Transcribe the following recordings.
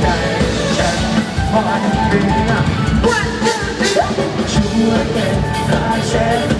ใจฉันวันเดือนวันเนชวนเป็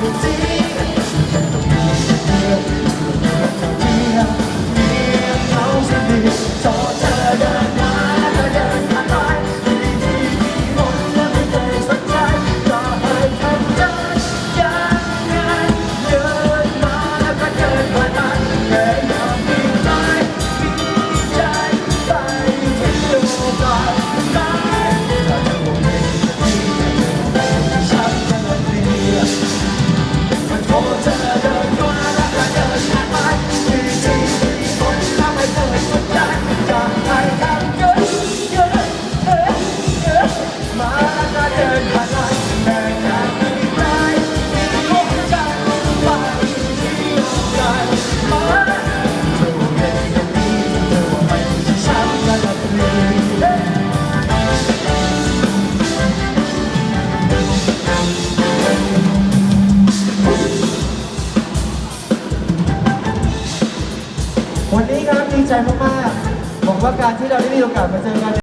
the day. วันนี้ครับดีใจมากๆบอกว่าการที่เราได้มีโอกาสมาเจอกัน